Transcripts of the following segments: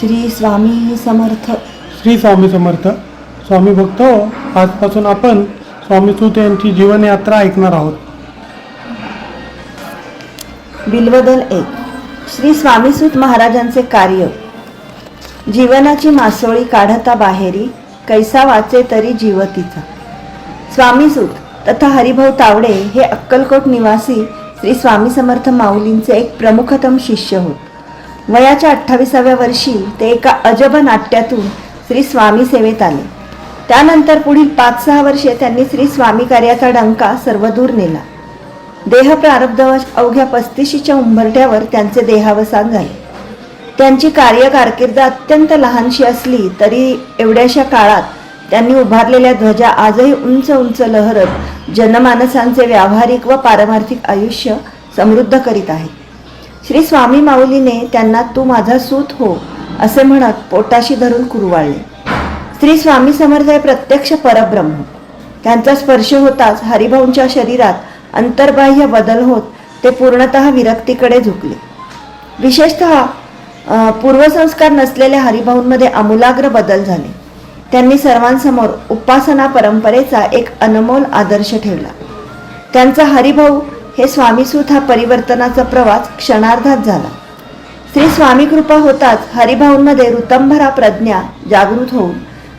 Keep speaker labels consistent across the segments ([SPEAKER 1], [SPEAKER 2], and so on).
[SPEAKER 1] श्री स्वामी समर्थ.
[SPEAKER 2] श्री स्वामी समर्थ. स्वामी भक्त आजपासून आपण स्वामी सूत यांची जीवनयात्रा ऐकणार आहोत.
[SPEAKER 1] बिल्वदल एक. श्री स्वामीसूत महाराजांचे कार्य. जीवनाची मासोळी काढता बाहेरी कैसा वाचे तरी जीवतीचा स्वामीसूत तथा हरिभाऊ तावडे हे अक्कलकोट निवासी श्री स्वामी समर्थ माऊलींचे एक प्रमुखतम शिष्य होत. वयाच्या अठ्ठावीसाव्या वर्षी ते एका अजब नाट्यातून श्री स्वामी सेवेत आले. त्यानंतर पुढील पाच सहा वर्षे त्यांनी श्री स्वामी कार्याचा डंका सर्वदूर नेला. देह प्रारब्धवश अवघ्या पस्तीशीच्या उंबरठ्यावर त्यांचे देहावसान झाले. त्यांची कार्य कारकीर्द अत्यंत लहानशी असली तरी एवढ्याशा काळात त्यांनी उभारलेल्या ध्वजा आजही उंच उंच लहरत जनमानसांचे व्यावहारिक व पारमार्थिक आयुष्य समृद्ध करीत आहेत. श्री स्वामी माऊलीने त्यांना तू माझा सूत हो असे म्हणत पोटाशी धरून कुरवाळले. श्री स्वामी समर्थ हे प्रत्यक्ष परब्रह्म. त्यांचा स्पर्श होताच हरिभाऊंच्या शरीरात अंतर्बाह्य बदल होत ते पूर्णतः विरक्तीकडे झुकले. विशेषतः पूर्वसंस्कार नसलेल्या हरिभाऊंमध्ये आमूलाग्र बदल झाले. त्यांनी सर्वांसमोर उपासना परंपरेचा एक अनमोल आदर्श ठेवला. त्यांचा हरिभाऊ हे स्वामीसूत हा परिवर्तनाचा प्रवास क्षणार्धात झाला. श्री स्वामी कृपा होताच हरिभाऊंमध्ये ऋतंभरा प्रज्ञा जागृत होऊन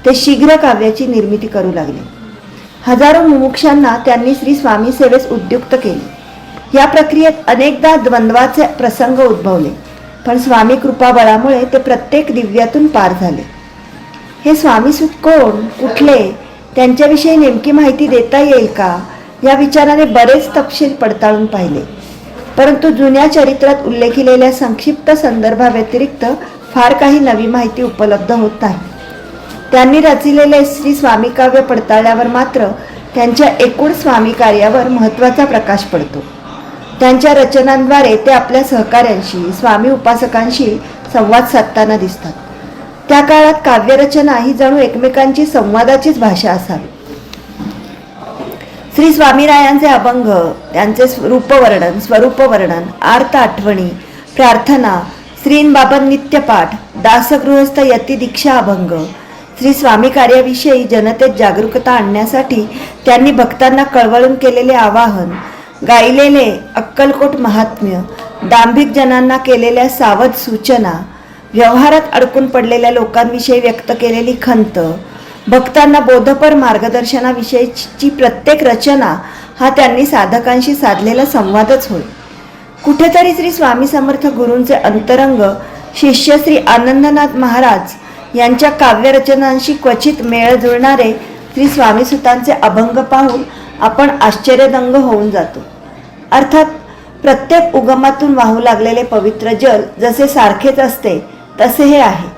[SPEAKER 1] ते शीघ्र काव्याची निर्मिती करू लागले. हजारो मुमुक्षांना त्यांनी श्री स्वामी सेवेस उद्युक्त केले. या प्रक्रियेत अनेकदा द्वंद्वाचे प्रसंग उद्भवले पण स्वामी कृपाबळामुळे ते प्रत्येक दिव्यातून पार झाले. हे स्वामीसूत कोण कुठले त्यांच्याविषयी नेमकी माहिती देता येईल का? या विचाराने बरेच तपशील पडताळून पाहिले. परंतु जुन्या चरित्रात उल्लेखिलेल्या संक्षिप्त संदर्भाव्यतिरिक्त फार काही नवी माहिती उपलब्ध होत नाही. त्यांनी रचिलेले श्री स्वामी काव्य पडताळल्यावर मात्र त्यांच्या एकूण स्वामी कार्यावर महत्त्वाचा प्रकाश पडतो. त्यांच्या रचनांद्वारे ते आपल्या सहकाऱ्यांशी स्वामी उपासकांशी संवाद साधताना दिसतात. त्या काळात काव्यरचना ही जणू एकमेकांची संवादाचीच भाषा असावी. श्री स्वामीरायांचे अभंग त्यांचे रूपवर्णन स्वरूपवर्णन आर्त आठवणी प्रार्थना श्रींबाबत नित्यपाठ दासगृहस्थ यती दीक्षा अभंग श्री स्वामी कार्याविषयी जनतेत जागरूकता आणण्यासाठी त्यांनी भक्तांना कळवळून केलेले आवाहन गायलेले अक्कलकोट महात्म्य दांभिक जनांना केलेल्या सावध सूचना व्यवहारात अडकून पडलेल्या लोकांविषयी व्यक्त केलेली खंत भक्तांना बोधपर मार्गदर्शनाविषयीची प्रत्येक रचना हा त्यांनी साधकांशी साधलेला संवादच होय. कुठेतरी श्री स्वामी समर्थ गुरूंचे अंतरंग शिष्य श्री आनंदनाथ महाराज यांच्या काव्यरचनांशी क्वचित मेळ जुळणारे श्री स्वामीसुतांचे अभंग पाहून आपण आश्चर्यदंग होऊन जातो. अर्थात प्रत्येक उगमातून वाहू लागलेले पवित्र जल जसे सारखेच असते तसे हे आहे.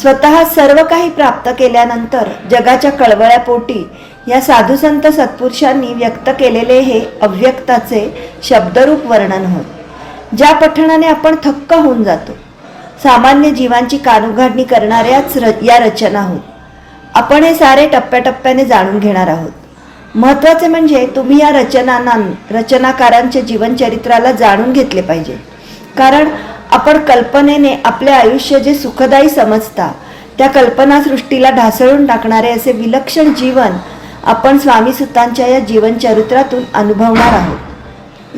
[SPEAKER 1] स्वतः सर्व काही प्राप्त केल्यानंतर जगाच्या कळवळ्यापोटी या साधुसंत सत्पुरुषांनी व्यक्त केलेले हे अव्यक्ताचे शब्दरूप वर्णन होत ज्या पठणाने आपण थक्क होऊन जातो सामान्य जीवांची कानुघाडणी करणाऱ्याच र या रचना होत आपण हे सारे टप्प्याटप्प्याने जाणून घेणार आहोत. महत्त्वाचे म्हणजे तुम्ही या रचनांना रचनाकारांच्या जीवनचरित्राला जाणून घेतले पाहिजे. कारण आपण कल्पनेने आपले आयुष्य जे सुखदायी समजता त्या कल्पनासृष्टीला ढासळून टाकणारे असे विलक्षण जीवन आपण स्वामी सुतांच्या या जीवनचरित्रातून अनुभवणार आहोत.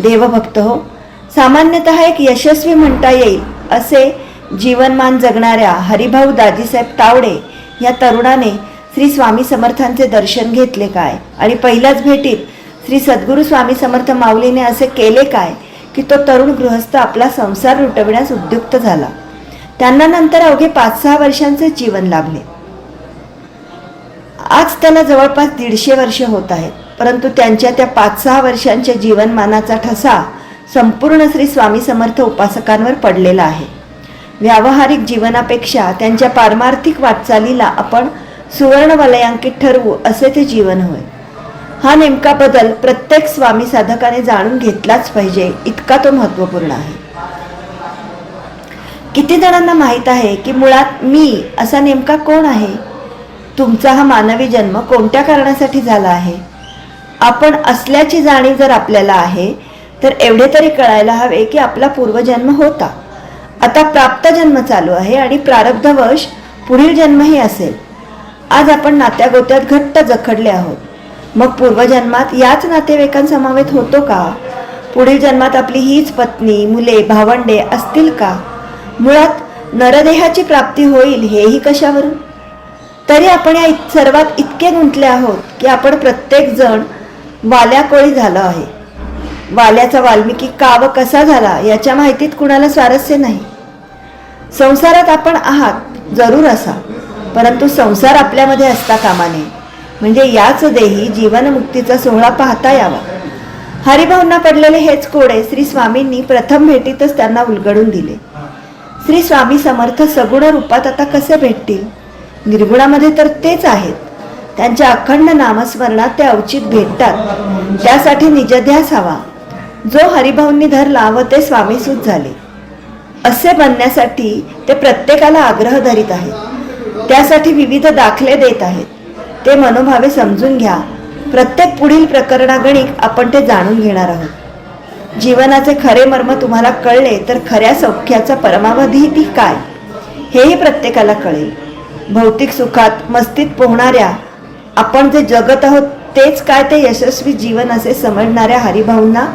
[SPEAKER 1] देवभक्त हो सामान्यतः एक यशस्वी म्हणता येईल असे जीवनमान जगणाऱ्या हरिभाऊ दाजीसाहेब तावडे या तरुणाने श्री स्वामी समर्थांचे दर्शन घेतले काय? आणि पहिल्याच भेटीत श्री सद्गुरू स्वामी समर्थ माऊलीने असे केले काय? की तो तरुण गृहस्थ आपला संसार लुटविण्यास उद्युक्त झाला. त्यांना नंतर अवघे पाच सहा वर्षांचे जीवन लाभले. आज त्याला जवळपास दीडशे वर्ष होत आहेत परंतु त्यांच्या त्या पाच सहा वर्षांच्या जीवनमानाचा ठसा संपूर्ण श्री स्वामी समर्थ उपासकांवर पडलेला आहे. व्यावहारिक जीवनापेक्षा त्यांच्या पारमार्थिक वाटचालीला आपण सुवर्ण वलयांकित ठरवू असे ते जीवन होय. हा नेमका बदल प्रत्येक स्वामी साधकाने जाणून घेतलाच पाहिजे. इतका तो महत्त्वपूर्ण आहे. किती जणांना माहीत आहे की मुळात मी असा नेमका कोण आहे? तुमचा हा मानवी जन्म कोणत्या कारणासाठी झाला आहे? आपण असल्याची जाणीव जर आपल्याला आहे तर एवढे तरी कळायला हवे की आपला पूर्वजन्म होता. आता प्राप्त जन्म चालू आहे आणि प्रारब्धवश पुढील जन्मही असेल. आज आपण नात्यागोत्यात घट्ट जखडले आहोत. मग पूर्वजन्मात याच नातेवाईकांसमावेत होतो का? पुढील जन्मात आपली हीच पत्नी मुले भावंडे असतील का? मुळात नरदेहाची प्राप्ती होईल हेही कशावरून? तरी आपण या सर्वात इतके गुंतले आहोत की आपण प्रत्येक जण वाल्या कोळी झालो आहे. वाल्याचा वाल्मिकी का व कसा झाला याच्या माहितीत कुणाला स्वारस्य नाही. संसारात आपण आहात जरूर असा. परंतु संसार आपल्यामध्ये असता कामा नये. म्हणजे याच देही जीवनमुक्तीचा सोहळा पाहता यावा. हरिभाऊंना पडलेले हेच कोडे श्री स्वामींनी प्रथम भेटीतच त्यांना उलगडून दिले. श्री स्वामी समर्थ सगुण रूपात आता कसे भेटतील? निर्गुणामध्ये तर तेच आहेत. त्यांच्या अखंड नामस्मरणात ते अवचित भेटतात. त्यासाठी निजध्यास हवा. जो हरिभाऊंनी धरला व ते स्वामीसूत झाले. असे बनण्यासाठी ते प्रत्येकाला आग्रह धरीत आहेत. त्यासाठी विविध दाखले देत आहेत. ते मनोभावे समजून घ्या. प्रत्येक पुढील प्रकरणागणिक आपण ते जाणून घेणार आहोत. जीवनाचे खरे मर्म तुम्हाला कळले तर खऱ्या सौख्याचा परमावधी ती काय? हेही प्रत्येकाला कळेल. भौतिक सुखात मस्तीत पोहणाऱ्या आपण जे जगत आहोत तेच काय ते यशस्वी जीवन असे समजणाऱ्या हरिभाऊंना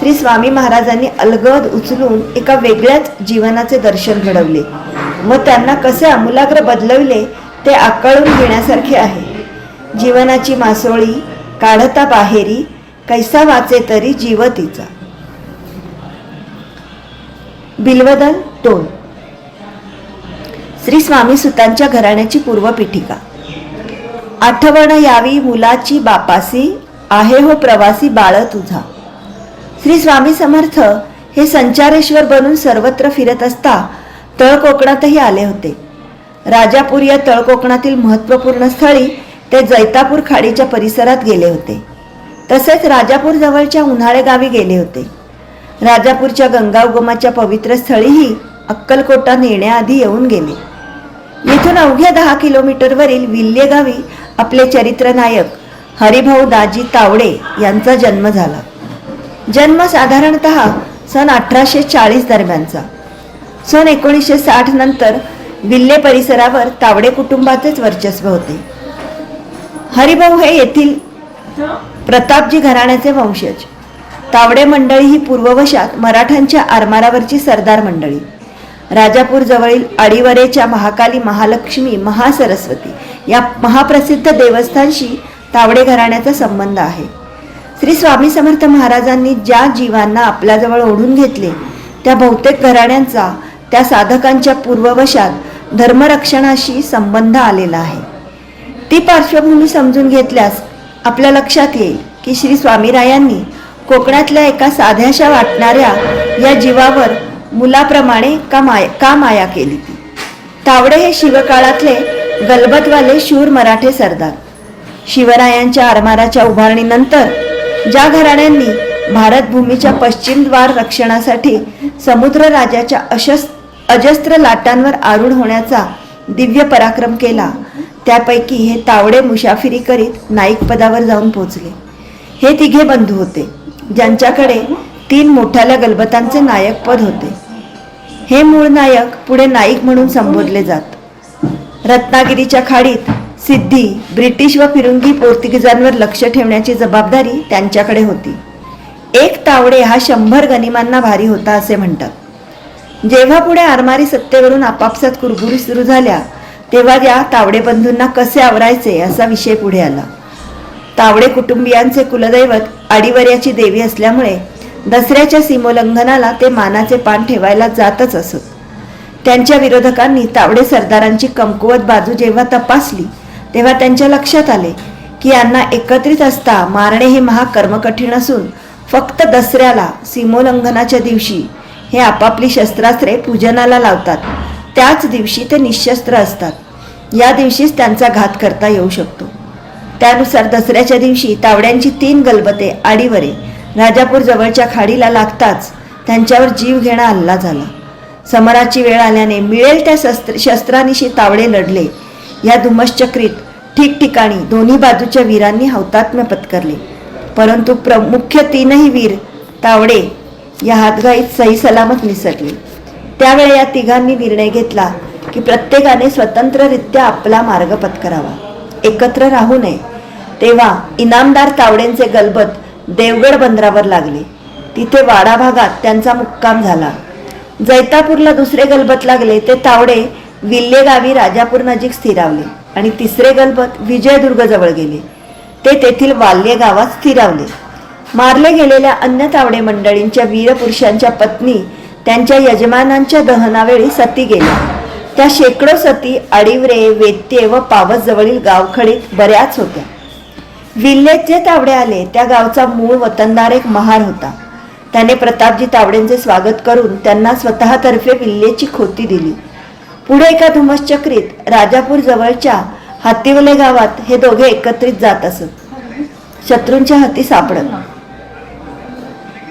[SPEAKER 1] श्री स्वामी महाराजांनी अलगद उचलून एका वेगळ्याच जीवनाचे दर्शन घडवले. व त्यांना कसे आमूलाग्र बदलवले ते आकळून घेण्यासारखे आहे. जीवनाची मासोळी काढता बाहेरी कैसा वाचे तरी जीव तिचा. बिलवदल दोन श्री स्वामी सुतांच्या घराण्याची पूर्वपीठिका. आठवण यावी मुलाची बापासी आहे हो प्रवासी बाळ तुझा. श्री स्वामी समर्थ हे संचारेश्वर बनून सर्वत्र फिरत असता तळकोकणातही आले होते. राजापूर या तळकोकणातील महत्त्वपूर्ण स्थळी ते जैतापूर खाडीच्या परिसरात गेले होते. तसेच राजापूर जवळच्या उन्हाळे गावी गेले होते. राजापूरच्या गंगा उगमाच्या पवित्र स्थळीही अक्कलकोटा नेण्याआधी येऊन गेले. येथून अवघ्या दहा किलोमीटरवरील विल्ये गावी आपले चरित्रनायक हरिभाऊ दाजी तावडे यांचा जन्म झाला. जन्म साधारणत सन अठराशे चाळीस दरम्यानचा. सन एकोणीसशे साठ नंतर विल्ले परिसरावर तावडे कुटुंबाचेच वर्चस्व होते. हरिभाऊ हे येथील प्रतापजी घराण्याचे वंशज. तावडे मंडळी ही पूर्ववशात मराठ्यांच्या आरमारावरची सरदार मंडळी. राजापूर जवळील अडिवरेच्या महाकाली महालक्ष्मी महासरस्वती या महाप्रसिद्ध देवस्थानशी तावडे घराण्याचा संबंध आहे. श्री स्वामी समर्थ महाराजांनी ज्या जीवांना आपल्याजवळ ओढून घेतले त्या बहुतेक घराण्यांचा त्या साधकांच्या पूर्ववशात धर्मरक्षणाशी संबंध आलेला आहे. ती पार्श्वभूमी समजून घेतल्यास आपल्या लक्षात येईल की श्री स्वामीरायांनी कोकणातल्या एका साध्याशा वाटणाऱ्या या जीवावर मुलाप्रमाणे का माया का माया केली ती? तावडे हे शिवकाळातले गलबतवाले शूर मराठे सरदार. शिवरायांच्या आरमाराच्या उभारणीनंतर ज्या घराण्यांनी भारतभूमीच्या पश्चिम द्वार रक्षणासाठी समुद्र राजाच्या अशस्त्र अजस्त्र लाटांवर आरूढ होण्याचा दिव्य पराक्रम केला त्यापैकी हे तावडे मुसाफिरी करीत नाईक पदावर जाऊन पोचले. हे तिघे बंधू होते ज्यांच्याकडे तीन मोठ्याल्या गलबतांचे नायक पद होते. हे मूळ नायक पुढे नाईक म्हणून संबोधले जात. रत्नागिरीच्या खाडीत सिद्धी ब्रिटिश व फिरुंगी पोर्तुगीजांवर लक्ष ठेवण्याची जबाबदारी त्यांच्याकडे होती. एक तावडे हा शंभर गनिमांना भारी होता असे म्हणतात. जेव्हा पुढे आरमारी सत्तेवरून आपापसात कुरबुरी सुरू झाल्या तेव्हा या तावडे बंधूंना कसे आवरायचे असा विषय पुढे आला. तावडे कुटुंबियांचे कुलदैवत आडिवर्याची देवी असल्यामुळे दसऱ्याच्या सीमोल्लंघनाला ते मानाचे पान ठेवायला जातच असत. त्यांच्या विरोधकांनी तावडे सरदारांची कमकुवत बाजू जेव्हा तपासली तेव्हा त्यांच्या लक्षात आले की यांना एकत्रित असता मारणे हे महाकर्मकठीण असून फक्त दसऱ्याला सीमोल्लंघनाच्या दिवशी हे आपापली शस्त्रास्त्रे पूजनाला लावतात. त्याच दिवशी ते निशस्त्र असतात. या दिवशीच त्यांचा घात करता येऊ शकतो. त्यानुसार दसऱ्याच्या दिवशी तावड्यांची तीन गलबते आडीवरे राजापूर जवळच्या खाडीला लागताच त्यांच्यावर जीव घेणा हल्ला झाला. समराची वेळ आल्याने मिळेल त्या शस्त्र शस्त्रानिशी तावडे लढले. या धुमश्चक्रीत ठिकठिकाणी दोन्ही बाजूच्या वीरांनी हौतात्म्य पत्करले. परंतु प्रमुख्य तीनही वीर तावडे या हातगाईत सही सलामत निसटले. त्यावेळी या तिघांनी निर्णय घेतला की प्रत्येकाने स्वतंत्ररित्या आपला मार्ग पत्करावा. एकत्र राहू नये. तेव्हा इनामदार तावडेंचे गलबत देवगड बंदरावर लागले. तिथे वाडा भागात त्यांचा मुक्काम झाला. जैतापूरला दुसरे गलबत लागले ते तावडे विल्लेगावी राजापूर नजीक स्थिरावले आणि तिसरे गलबत विजयदुर्ग जवळ गेले. ते तेथील वाल्ये गावात स्थिरावले. मारले गेलेल्या अन्य तावडे मंडळींच्या वीरपुरुषांच्या पत्नी त्यांच्या यजमानांच्या दहनावेळी सती गेल्या त्या शेकडो सती आडिवरे वेत्ये व पावस जवळील गावखडीत बऱ्याच होत्या. विल्लेत जे तावडे आले त्या गावचा मूळ वतनदार एक महार होता. त्याने प्रतापजी तावडेंचे स्वागत करून त्यांना स्वतःतर्फे विल्लेची खोती दिली. पुढे एका धुमश्चक्रीत राजापूर जवळच्या हातीवले गावात हे दोघे एकत्रित जात असत. शत्रूंच्या हाती सापडत.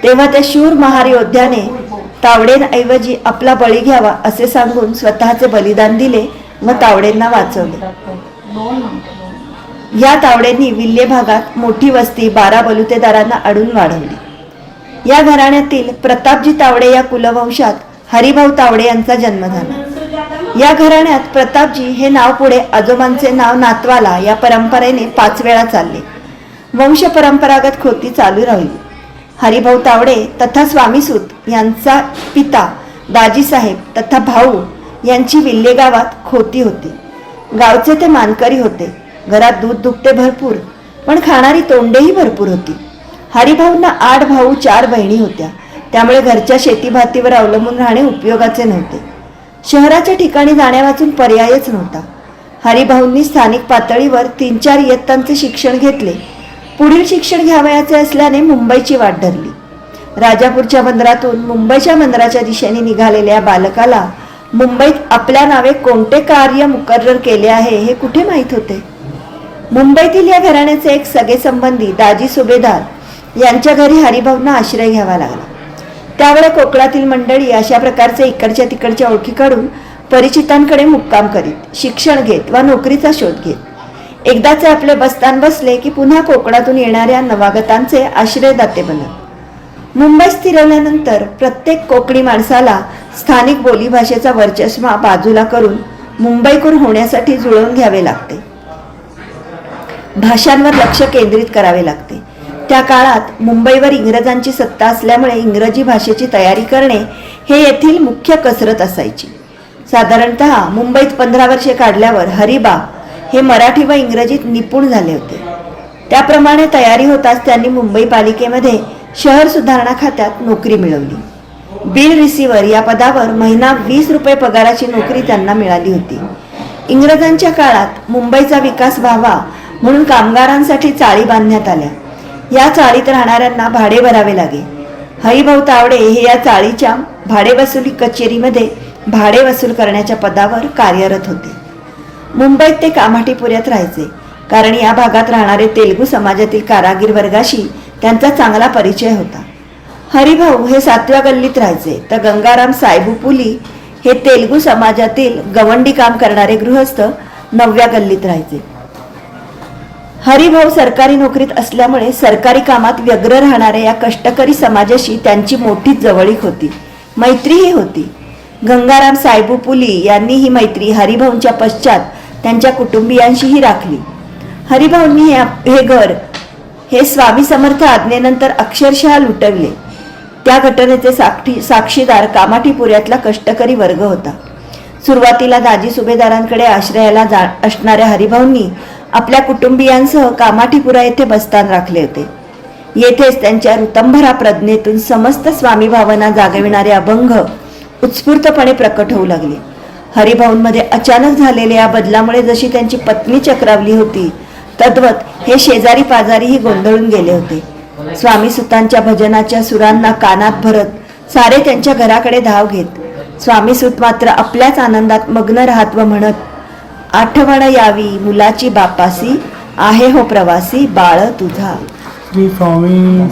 [SPEAKER 1] तेव्हा त्या शूर महार योद्ध्याने तावडेंऐवजी आपला बळी घ्यावा असे सांगून स्वतःचे बलिदान दिले व तावडेंना वाचवले. या तावडेंनी विल्हे भागात मोठी वस्ती बारा बलुतेदारांना अडून वाढवली. या घराण्यातील प्रतापजी तावडे या कुलवंशात हरिभाऊ तावडे यांचा जन्म झाला. या घराण्यात प्रतापजी हे नाव पुढे आजोबांचे नाव नातवाला या परंपरेने पाच वेळा चालले. वंश परंपरागत खोती चालू राहिली. हरिभाऊ तावडे तथा स्वामीसूत यांचा पिता दाजीसाहेब तथा भाऊ यांची विल्हे गावात खोती होती. गावचे ते मानकरी होते. घरात दूध दुभते भरपूर पण खाणारी तोंडेही भरपूर होती. हरिभाऊंना आठ भाऊ चार बहिणी होत्या. त्यामुळे घरच्या शेतीभातीवर अवलंबून राहणे उपयोगाचे नव्हते. शहराच्या ठिकाणी जाण्यावाचून पर्यायच नव्हता. हरिभाऊंनी स्थानिक पातळीवर तीन चार इयत्तांचे शिक्षण घेतले. पुढील शिक्षण घ्यावयाचे असल्याने मुंबईची वाट धरली. राजापूरच्या बंदरातून मुंबईच्या बंदराच्या दिशेने निघालेल्या बालकाला मुंबईत आपल्या नावे कोणते कार्य मुकर्र केले आहे हे कुठे माहीत होते? मुंबईतील या घराण्याचे एक सगळे संबंधी दाजी सुभेदार यांच्या घरी हरिभाऊंना आश्रय घ्यावा लागला. त्यावेळे कोकणातील मंडळी अशा प्रकारचे इकडच्या तिकडच्या ओळखी काढून परिचितांकडे मुक्काम करीत शिक्षण घेत वा नोकरीचा शोध घेत. एकदाचे आपले बस्तान बसले की पुन्हा कोकणातून येणाऱ्या नवागतांचे आश्रयदाते बनत. मुंबईत स्थिरवल्यानंतर प्रत्येक कोकणी माणसाला स्थानिक बोलीभाषेचा वर्चस्वा बाजूला करून मुंबईकर होण्यासाठी जुळवून घ्यावे लागते. भाषांवर लक्ष केंद्रित करावे लागते. त्या काळात मुंबईवर इंग्रजांची सत्ता असल्यामुळे इंग्रजी भाषेची तयारी करणे हे येथील मुख्य कसरत असायची. साधारणत मुंबईत पंधरा वर्षे काढल्यावर हरिबा हे मराठी व इंग्रजीत निपुण झाले होते. त्याप्रमाणे तयारी होताच त्यांनी मुंबई पालिकेमध्ये शहर सुधारणा खात्यात नोकरी मिळवली. बिल रिसिव्हर या पदावर महिना वीस रुपये पगाराची नोकरी त्यांना मिळाली होती. इंग्रजांच्या काळात मुंबईचा विकास व्हावा म्हणून कामगारांसाठी चाळी बांधण्यात आल्या. या चाळीत राहणाऱ्यांना भाडे भरावे लागे. हरिभाऊ तावडे हे या चाळीच्या भाडे वसुली कचेरीमध्ये भाडे वसूल करण्याच्या पदावर कार्यरत होते. मुंबईत ते कामाठीपुऱ्यात राहायचे. कारण या भागात राहणारे तेलगू समाजातील कारागीर वर्गाशी त्यांचा चांगला परिचय होता. हरिभाऊ हे सातव्या गल्लीत राहायचे. तर गंगाराम साहेबू पुली हे तेलगू समाजातील गवंडी काम करणारे गृहस्थ नवव्या गल्लीत राहायचे. हरिभाऊ सरकारी नोकरीत असल्यामुळे सरकारी कामात व्यग्र राहणाऱ्या या कष्टकरी समाजाशी त्यांची मोठी जवळीक होती. मैत्रीही होती. गंगाराम साहेबू पुली यांनी ही मैत्री हरिभाऊंच्या पश्चात त्यांच्या कुटुंबियांशीही राखली. हरिभाऊंनी हे हे घर हे स्वामी समर्थ आज्ञेनंतर अक्षरशः लुटवले. त्या घटनेचे साक्षी साक्षीदार कामाठीपुऱ्यातला कष्टकरी वर्ग होता. सुरुवातीला दाजी सुभेदारांकडे आश्रयाला जा असणाऱ्या हरिभाऊंनी आपल्या कुटुंबियांसह कामाठीपुरा येथे बस्तान राखले होते. येथेच त्यांच्या ऋतंभरा प्रज्ञेतून समस्त स्वामी भावना जागविणारे अभंग उत्स्फूर्तपणे प्रकट होऊ लागले. हरिभाऊंमध्ये अचानक झालेल्या या बदलामुळे जशी त्यांची पत्नी चक्रावली होती तद्वत हे शेजारी पाजारीही गोंधळून गेले होते. स्वामी सुतांच्या भजनाच्या सुरांना कानात भरत सारे त्यांच्या घराकडे धाव घेत स्वामी सुत मात्र आपल्याच आनंदात मग्न राहत व म्हणत आठवण यावी मुलाची बापासी आहे हो प्रवासी बाळ तुझा.
[SPEAKER 2] स्वामी